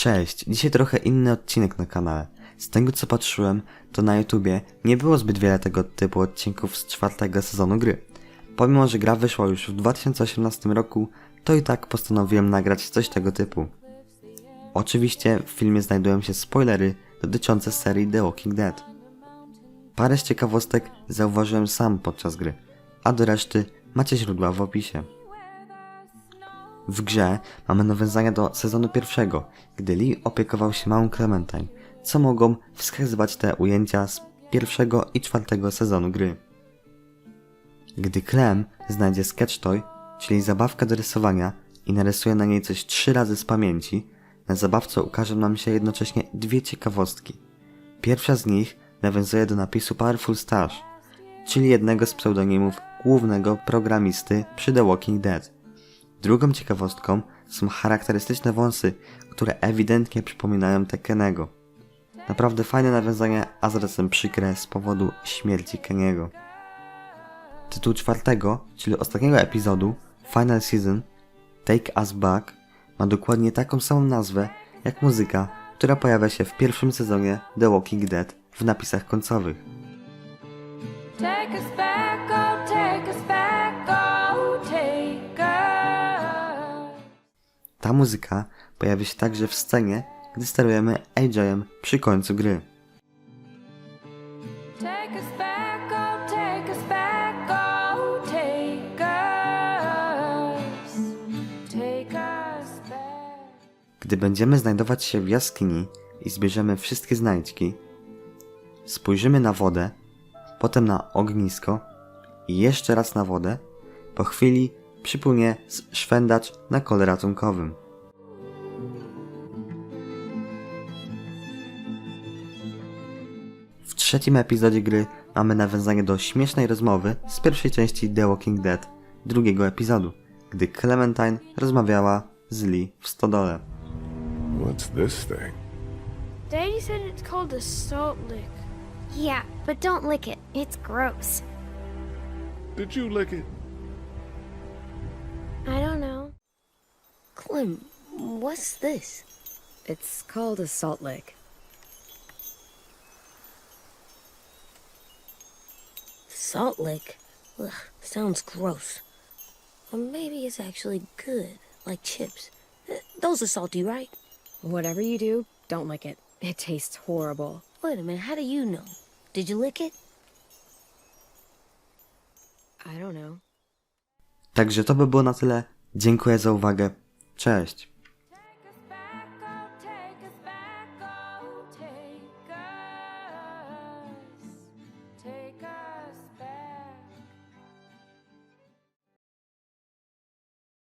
Cześć, dzisiaj trochę inny odcinek na kanale. Z tego co patrzyłem, to na YouTubie nie było zbyt wiele tego typu odcinków z czwartego sezonu gry. Pomimo, że gra wyszła już w 2018 roku, to i tak postanowiłem nagrać coś tego typu. Oczywiście w filmie znajdują się spoilery dotyczące serii The Walking Dead. Parę z ciekawostek zauważyłem sam podczas gry, a do reszty macie źródła w opisie. W grze mamy nawiązania do sezonu pierwszego, gdy Lee opiekował się małą Clementine, co mogą wskazywać te ujęcia z pierwszego i czwartego sezonu gry. Gdy Clem znajdzie sketch toy, czyli zabawkę do rysowania i narysuje na niej coś trzy razy z pamięci, na zabawce ukażą nam się jednocześnie dwie ciekawostki. Pierwsza z nich nawiązuje do napisu Powerful Stash, czyli jednego z pseudonimów głównego programisty przy The Walking Dead. Drugą ciekawostką są charakterystyczne wąsy, które ewidentnie przypominają te Kenego. Naprawdę fajne nawiązanie, a zarazem przykre z powodu śmierci Keniego. Tytuł czwartego, czyli ostatniego epizodu, Final Season, Take Us Back, ma dokładnie taką samą nazwę jak muzyka, która pojawia się w pierwszym sezonie The Walking Dead w napisach końcowych. Ta muzyka pojawia się także w scenie, gdy sterujemy AJ-em przy końcu gry. Gdy będziemy znajdować się w jaskini i zbierzemy wszystkie znajdźki, spojrzymy na wodę, potem na ognisko i jeszcze raz na wodę, po chwili przypłynie szwendacz na kole ratunkowym. Trzecim epizodzie gry mamy nawiązanie do śmiesznej rozmowy z pierwszej części The Walking Dead, drugiego epizodu, gdy Clementine rozmawiała z Lee w stodole. What's this thing? Daddy said it's called a salt lick. Yeah, but don't lick it. It's gross. Did you lick it? I don't know. Clem, what's this? It's called a salt lick. Salt lick? Ugh, sounds gross. Or maybe it's actually good, like chips. Uh, Those are salty, right? Whatever you do, don't lick it. It tastes horrible. Wait a minute, how do you know? Did you lick it? I don't know. Także to by było na tyle. Dziękuję za uwagę. Cześć.